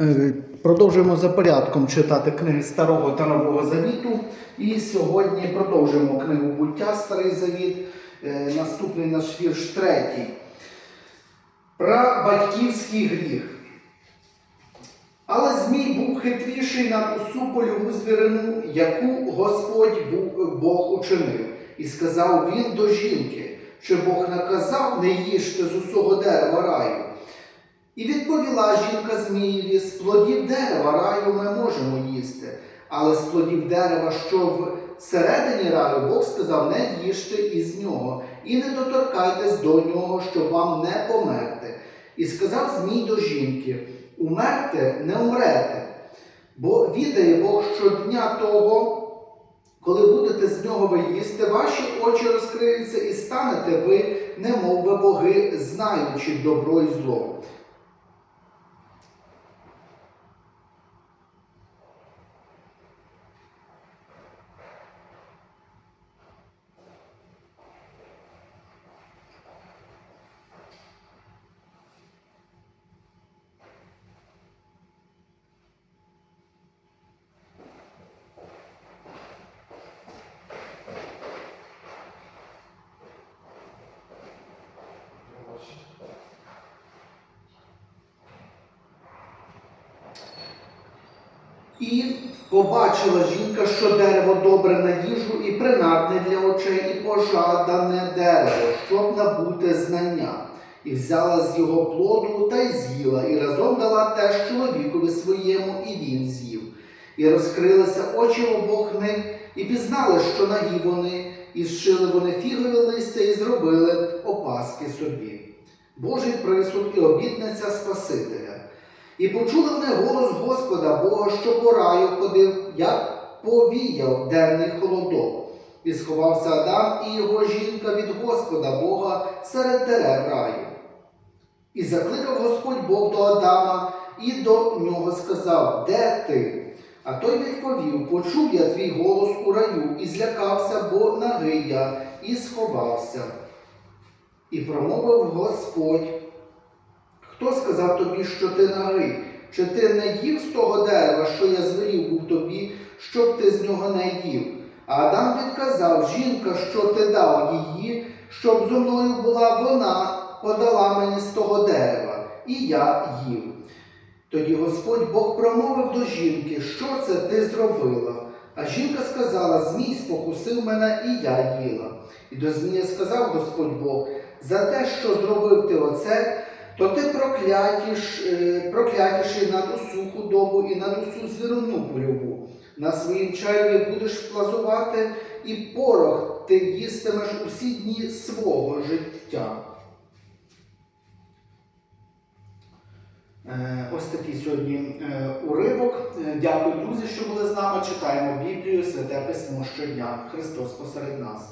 Е, Продовжуємо за порядком читати книги Старого та Нового Завіту. І сьогодні продовжуємо книгу Буття Старий Завіт. Е, Наступний наш вірш третій. Про батьківський гріх. Але Змій був хитріший над усю польову звірину, яку Господь Бог учинив. І сказав він до жінки, що Бог наказав не їжте з усього дерева раю. І відповіла жінка Змієві, з плодів дерева раю ми можемо їсти, але з плодів дерева, що всередині раю, Бог сказав, не їжте із нього, і не доторкайтесь до нього, щоб вам не померти. І сказав Змій до жінки: Умерте, не умрете, бо відає Бог щодня того, коли будете з нього ви їсти, ваші очі розкриються і станете ви, немов би боги, знаючи добро і зло. І побачила жінка, що дерево добре на їжу і принадне для очей, і пожадане дерево, щоб набути знання. І взяла з його плоду та й з'їла, і разом дала теж чоловікові своєму, і він з'їв. І розкрилися очі обох них, і пізнали, що нагі вони, і зшили вони фігові листя, і зробили опаски собі. Божий присуд і обітниця Спасителя. І почули вони голос Господа Бога, що по раю ходив, як повіяв денний холодок. І сховався Адам і його жінка від Господа Бога серед дерев раю. І закликав Господь Бог до Адама і до нього сказав: Де ти? А той відповів: Почув я твій голос у раю, і злякався, бо нагий я, і сховався. І промовив Господь. Хто сказав тобі, що ти нагий? Чи ти не їв з того дерева, що я звелів був тобі, щоб ти з нього не їв? А Адам відказав, жінка, що ти дав її, щоб зо мною була вона, подала мені з того дерева, і я їв. Тоді Господь Бог промовив до жінки, що це ти зробила? А жінка сказала: Змій спокусив мене, і я їла. І до Змія сказав Господь Бог, за те, що зробив ти оце, то ти проклятіш, е, проклятіший над усю худобу і над усю звірину польову. На своїм черві будеш плазувати, і порох ти їстимеш усі дні свого життя. Е, Ось такий сьогодні е, уривок. Дякую, друзі, що були з нами. Читаємо Біблію, святе письмо щодня. Христос посеред нас.